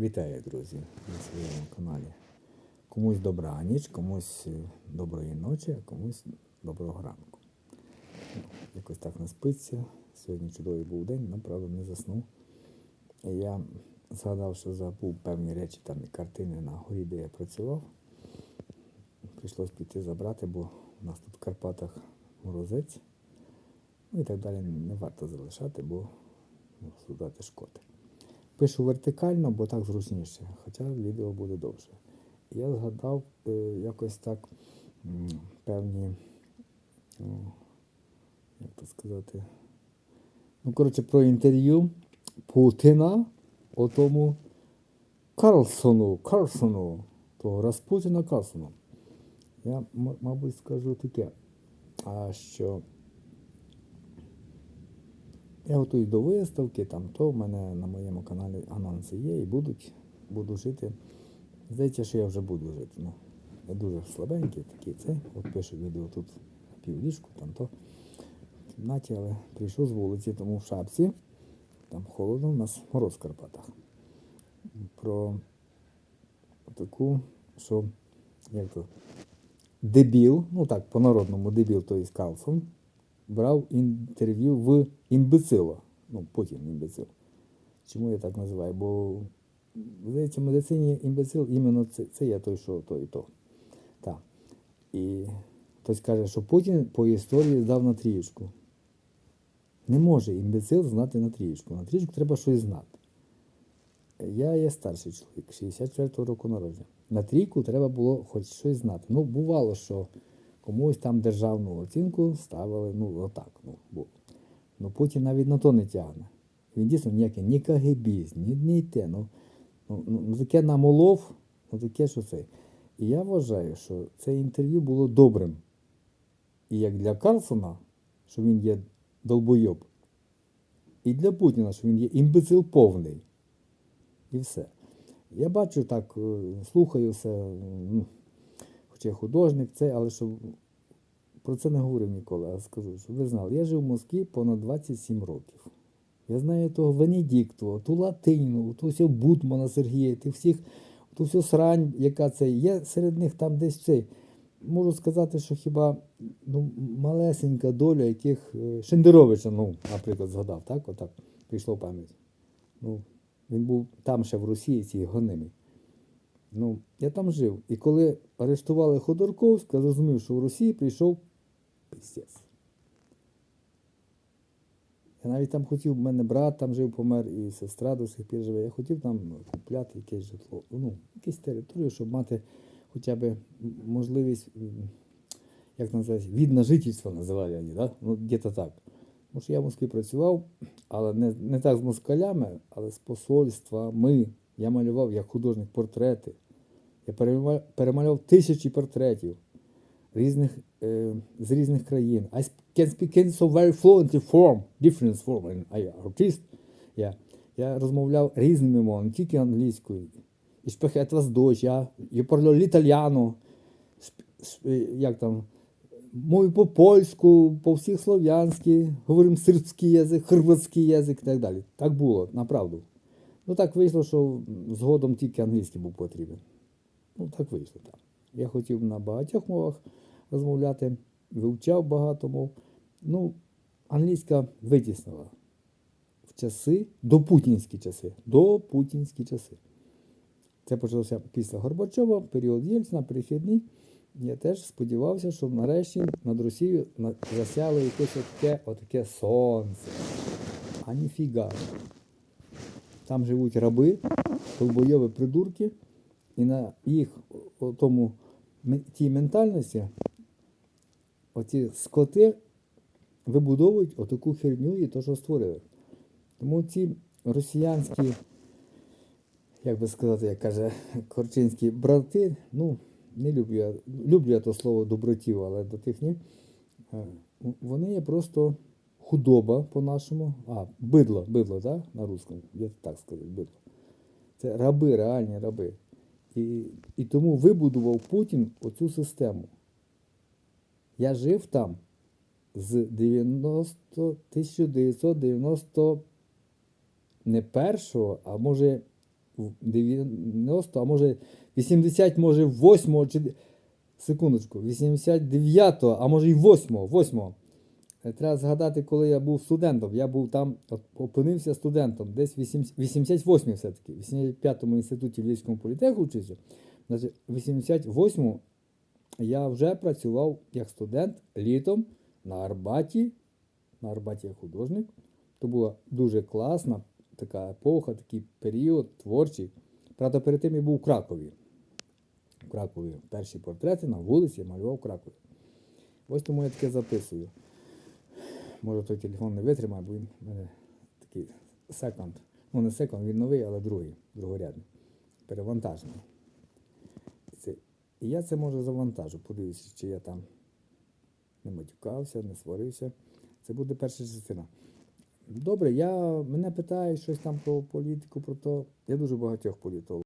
Вітаю, друзі, на своєму каналі. Комусь добра ніч, комусь е, доброї ночі, а комусь доброго ранку. Ну, Якось так не спиться. Сьогодні чудовий був день, але правда не заснув. Я згадав, що забув певні речі там і картини на горі, де я працював. Прийшлось піти забрати, бо у нас тут в Карпатах морозець. Ну і так далі не варто залишати, бо ну, судати шкоди. Пишу вертикально, бо так зручніше, хоча відео буде довше. Я згадав е, якось так певні, як то сказати, ну, коротше, про інтерв'ю Путіна отому Карлсону, Карлсону, того Распутіна Карлсону. Я, мабуть, скажу таке, а що я готуюсь до виставки, там то в мене на моєму каналі анонси є і будуть, буду жити. Здається, що я вже буду жити. Ну, я дуже слабенький, такий цей. От пишу відео тут півліжку, там то в кімнаті, але прийшов з вулиці, тому в шапці. Там холодно, у нас мороз в Карпатах. Про таку, що як то, дебіл, ну так, по-народному дебіл, то є Калсон, брав інтерв'ю в імбецила. Ну, Путін імбецил. Чому я так називаю? Бо, здається, в медицині імбецил іменно це, це є той, що то і то. Так. І хтось каже, що Путін по історії здав на трієчку. Не може імбецил знати на трієчку. На трієчку треба щось знати. Я є старший чоловік, 64-го року народження. На трійку треба було хоч щось знати. Ну, бувало, що комусь там державну оцінку ставили, ну, отак. Ну, бо. ну Путін навіть на то не тягне. Він дійсно ніякий ні КГБіст, ні, ні те. Ну, ну, ну, ну, таке намолов, ну таке, що це. І я вважаю, що це інтерв'ю було добрим. І як для Карлсона, що він є долбойоб, і для Путіна, що він є імбецил повний. І все. Я бачу так, е, слухаю все, я художник, це, але щоб про це не говорив ніколи, а скажу, щоб ви знали, я жив в Москві понад 27 років. Я знаю того Венедіктова, ту Латиніну, ту всього Бутмана Сергія, тих всіх, ту всю срань, яка це. Є серед них там десь цей. Можу сказати, що хіба ну, малесенька доля яких е, Шендеровича, ну, наприклад, згадав, так? Отак прийшло пам'ять. Ну, він був там ще в Росії, цій гонимій. Ну, я там жив. І коли арештували Ходорковська, зрозумів, що в Росії прийшов пиздець. Я навіть там хотів, в мене брат там жив, помер, і сестра до сих пір живе. Я хотів там купляти якесь житло, ну, якусь територію, щоб мати хоча б можливість, як називається, від на жительство називали вони, да? ну, где-то так. Тому що я в Москві працював, але не, не так з москалями, але з посольствами. Я малював як художник портрети. Я перемалював, тисячі портретів різних, е, з різних країн. I can speak in so very fluently form, different form, and I artist. Я, я розмовляв різними мовами, не тільки англійською. Ich spreche etwas Deutsch, я, сп- е, як там, мові по польську, по всіх слов'янськи, говоримо сербський язик, хорватський язик і так далі. Так було, направду. Ну так вийшло, що згодом тільки англійський був потрібен. Ну, так вийшло так. Я хотів на багатьох мовах розмовляти, вивчав багато мов. Ну, англійська витіснила в часи, до путінські часи. До путінські часи. Це почалося після Горбачова, період Єльцина, перехідний. Я теж сподівався, що нарешті над Росією засяло якесь отаке, отаке сонце. А ніфіга. Там живуть раби, долбойові придурки, і на їх тому тій ментальності оці скоти вибудовують отаку херню і то, що створили. Тому ці росіянські, як би сказати, як каже Корчинські брати, ну, не люблю я, люблю я то слово добротів, але до тих ні. Е, Вони є просто худоба по-нашому. А, бидло, бидло, так? На русскому, я так сказати, бидло. Це раби, реальні раби. І, і тому вибудував Путін оцю систему. Я жив там з 90, 1990 не першого, а може 90, а може 80, може 8 чи секундочку, 89, а може і 8, 8. Е, Треба згадати, коли я був студентом. Я був там, опинився студентом, десь 88 все-таки, в 85-му інституті Львівського політеху вчився. Значить, в 88-му я вже працював як студент літом на Арбаті. На Арбаті як художник. То була дуже класна така епоха, такий період творчий. Правда, перед тим я був у Кракові. В Кракові перші портрети на вулиці я малював в Кракові. Ось тому я таке записую. Може той телефон не витримає, бо він в мене такий секонд. Ну, не секонд, він новий, але другий, другорядний. Перевантажений. Це, і я це може завантажу. Подивлюся, чи я там не матюкався, не сварився. Це буде перша частина. Добре, я, мене питають щось там про політику, про то. Я дуже багатьох політологів.